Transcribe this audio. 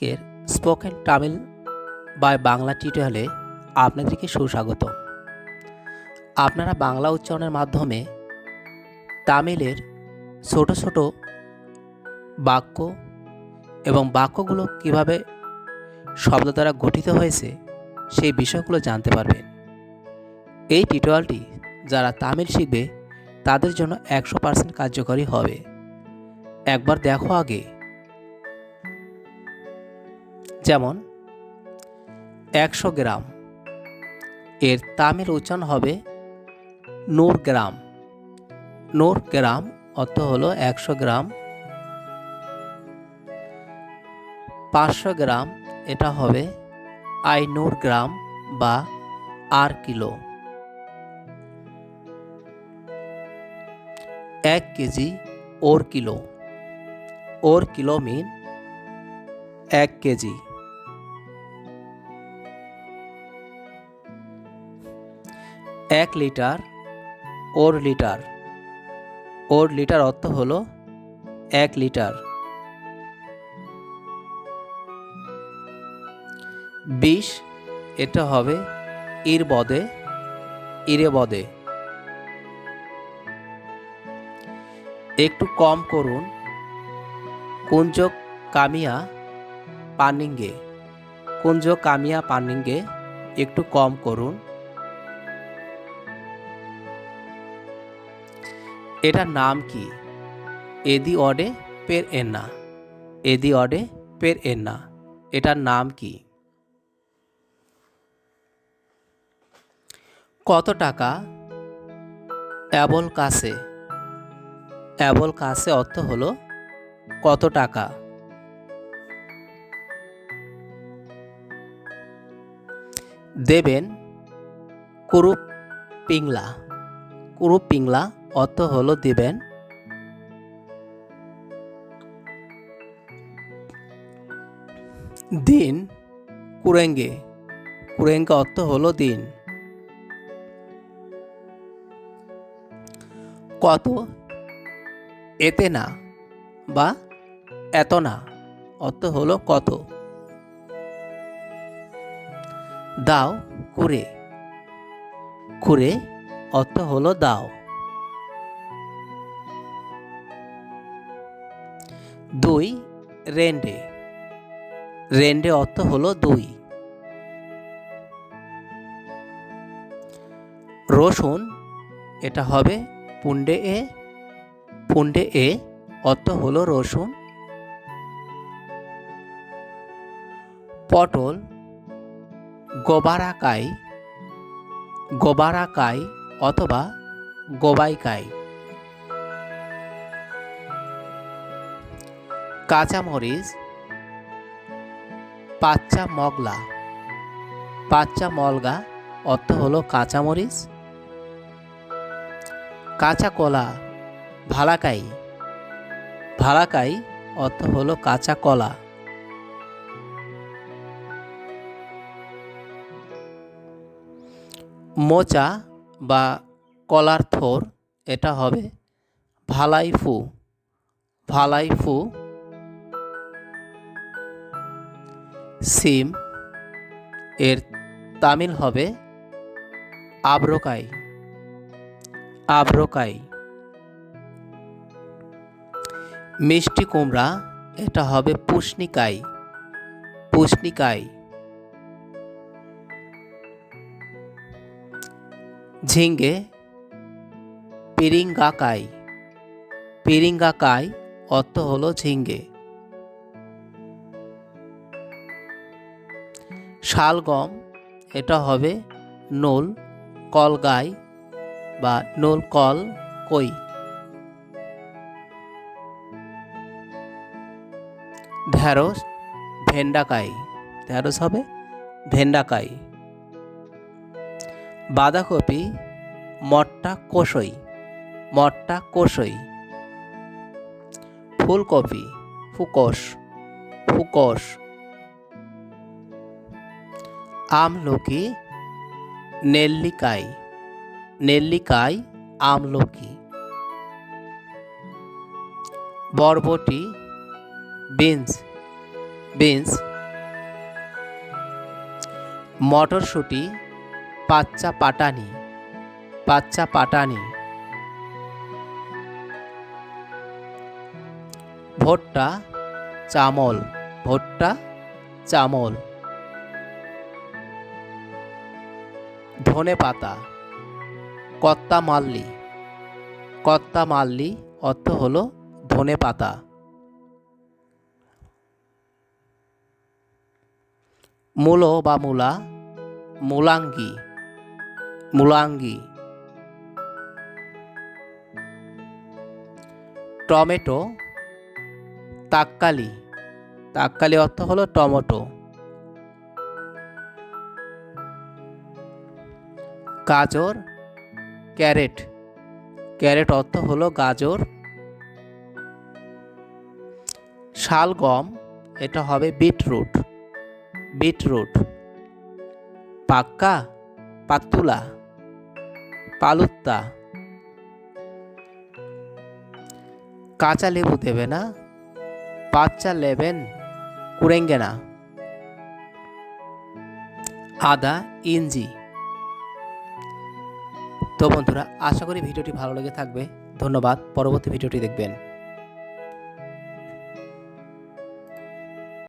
আজকের spoken Tamil by Bangla টিউটোরিয়ালে আপনাদেরকে সুস্বাগত। আপনারা বাংলা উচ্চারণের মাধ্যমে তামিলের ছোট ছোট বাক্য এবং বাক্যগুলো কীভাবে শব্দ দ্বারা গঠিত হয়েছে সেই বিষয়গুলো জানতে পারবেন। এই টিউটোরিয়ালটি যারা তামিল শিখবে, তাদের জন্য একশো পার্সেন্ট কার্যকরী হবে। একবার দেখো আগে যেমন, একশো গ্রাম। এর তামিল উচ্চারণ হবে নূর গ্রাম। নূর গ্রাম অর্থ হলো একশো গ্রাম। পাঁচশো গ্রাম, এটা হবে আই নূর গ্রাম বা আর কিলো। এক KG or kilo. Or kilo mean এক কেজি। এক litre, or litre. Or litre অর্থ হলো এক লিটার। বিশ এটা হবে ইর বদে, ইরে বদে। একটু কম করুন। কুঞ্জ কামিয়া পানিঙ্গে কুঞ্জ কামিয়া পানিঙ্গে একটু কম করুন। এটার নাম কি? এদি অডে পের এন্না। এদি অডে পের এন্না। এটার নাম কি? কত টাকা? অ্যাবল কাছে। অ্যাবল কাছে অর্থ হলো কত টাকা? দেবেন কুরুপ পিংলা। কুরুপ পিংলা অর্থ হলো দেবেন। দিন, কুরেঙ্গে। কুরেঙ্গে অর্থ হলো দিন। কত? এতে না বা এত না, অর্থ হলো কত? দাও কুরে কুরে অর্থ হলো দাও। দুই, রেন্ডে। রেন্ডে অর্থ হলো দুই। রসুন, এটা হবে পুন্ডে এ। পুন্ডে এ অর্থ হলো রসুন। পটল, গোবারাকাই। গোবারাকাই অথবা গোবাইকাই। কাঁচামরিচ, পাচ্চা মগলা। পাচ্চা মলগা অর্থ হলো কাঁচামরিচ। কাঁচা কলা, ভালাকাই। ভালাকাই অর্থ হলো কাঁচা কলা। মোচা বা কলার থোর, এটা হবে ভালাইফু। ভালাইফু সিম। এর তামিল হবে আব্রকাই। আব্রকাই। মিষ্টি কুমড়া, এটা হবে পুষ্নিকাই। পুষ্নিকাই। ঝিঙ্গে, পিরিঙ্গাকাই। পিরিঙ্গাকাই অর্থ হলো ঝিঙ্গে। শালগম, এটা হবে নোল, কলগাই বা নোল কল কই। ঢ্যাঁড়স ভেন্ডাকাই ঢ্যাঁড়স হবে ভেন্ডাকাই। বাঁধাকপি, মট্টা কোষই মট্টা কোষই। ফুলকপি, ফুকস ফুকস। আমলকি, নেল্লিকাই নেল্লিকাই আমলকি। বরবটি, বিনস বিনস। মটরশুঁটি, পাচ্চা পাটানি পাচ্চা পাটানি। ভুট্টা, চামল ভুট্টা, চামল। ধনে পাতা। কত্তা মাল্লি। কত্তা মাল্লি অর্থ হলো ধনে পাতা। মূলো বা মূলা। মূলাঙ্গি। মূলাঙ্গি। টমেটো। তাক্কালি। তাক্কালি অর্থ হলো টমেটো। গাজর, ক্যারেট। ক্যারেট অর্থ হলো গাজর। শালগম এটা হবে বিটরুট। বিটরুট। পাক্কা, পাতুলা। পালুত্তা। কাঁচা লেবু দেবে না। বাচ্চা লেবেন কুরেঙ্গে না আদা, ইঞ্জি। তো বন্ধুরা আশা করি ভিডিওটি ভালো লেগে থাকবে। ধন্যবাদ পরবর্তী ভিডিওটি দেখবেন।